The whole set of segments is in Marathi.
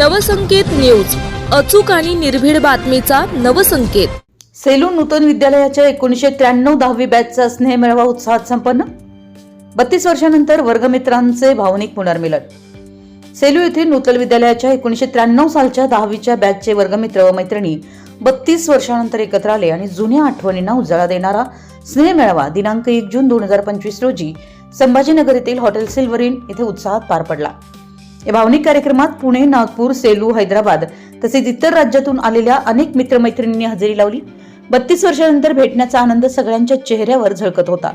नवसंकेत न्यूज. अचूक आणि निर्भीड बातमीचा नवसंकेत. सेलू नूतन विद्यालयाच्या एकोणीसशे त्र्याण्णव दहावी बॅचचा स्नेह मेळावा उत्साहात संपन्न. बत्तीस वर्षानंतर वर्गमित्रांचे भावनिक पुनर्मिलन. सेलू येथील नूतन विद्यालयाच्या एकोणीसशे त्र्याण्णव सालच्या दहावीच्या बॅचचे वर्गमित्र व मैत्रिणी बत्तीस वर्षानंतर एकत्र आले आणि जुन्या आठवणींना उजाळा देणारा स्नेह मेळावा दिनांक एक जून दोन हजार पंचवीस रोजी संभाजीनगर येथील हॉटेल सिल्वरीन येथे उत्साहात पार पडला. या भावनिक कार्यक्रमात पुणे नागपूर सेलू हैदराबाद तसेच इतर राज्यातून आलेल्या अनेक मित्रमैत्रिणींनी हजेरी लावली. बत्तीस वर्षानंतर भेटण्याचा आनंद सगळ्यांच्या चेहऱ्यावर झळकत होता.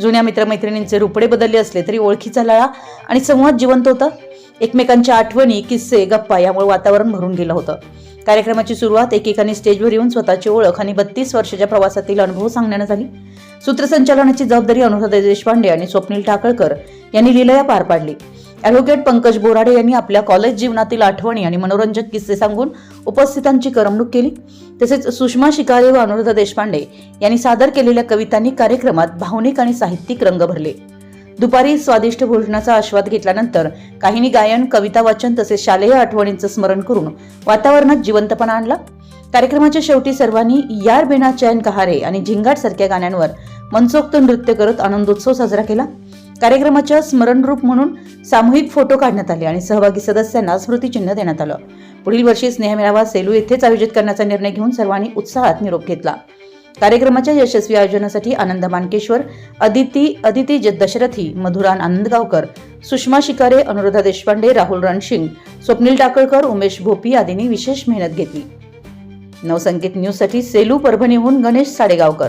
जुन्या मित्रमैत्रिणींचे रुपडे बदलले असले तरी ओळखीचा लळा आणि संवाद जिवंत होता. एकमेकांच्या आठवणी किस्से गप्पा यामुळे वातावरण भरून गेलं होतं. कार्यक्रमाची सुरुवात एकेकाने स्टेजवर येऊन स्वतःची ओळख आणि बत्तीस वर्षाच्या प्रवासातील अनुभव सांगण्यानं झाली. सूत्रसंचालनाची जबाबदारी अनुराधा देशपांडे आणि स्वप्नील टाकळकर यांनी लिलया पार पाडली. ॲडव्होकेट पंकज बोराडे यांनी आपल्या कॉलेज जीवनातील आठवणी आणि मनोरंजक किस्से सांगून उपस्थितांची करमणूक केली. तसेच सुषमा शिकारे व अनुराधा देशपांडे यांनी सादर केलेल्या कवितांनी कार्यक्रमात भावनिक आणि साहित्यिक रंग भरले. दुपारी स्वादिष्ट भोजनाचा आस्वाद घेतल्यानंतर काहींनी गायन कविता वाचन तसेच शालेय आठवणींचं स्मरण करून वातावरणात जिवंतपणा आणला. कार्यक्रमाच्या शेवटी सर्वांनी यार बिना चैन कहारे आणि झिंगाट सारख्या गाण्यांवर मनसोक्त नृत्य करत आनंदोत्सव साजरा केला. कार्यक्रमाच्या स्मरणरूप म्हणून सामूहिक फोटो काढण्यात आले आणि सहभागी सदस्यांना स्मृतिचिन्ह देण्यात आलं. पुढील वर्षी स्नेहमेळावा सेलू येथेच आयोजित करण्याचा निर्णय घेऊन सर्वांनी उत्साहात निरोप घेतला. कार्यक्रमाच्या यशस्वी आयोजनासाठी आनंद मानकेश्वर अदिती अदिती ज- दशरथी मधुरान आनंदगावकर सुषमा शिकारे अनुराधा देशपांडे राहुल रणसिंग स्वप्नील टाकळकर उमेश भोपी आदींनी विशेष मेहनत घेतली. नवसंकेत न्यूजसाठी सेलू परभणीहून गणेश साडेगावकर.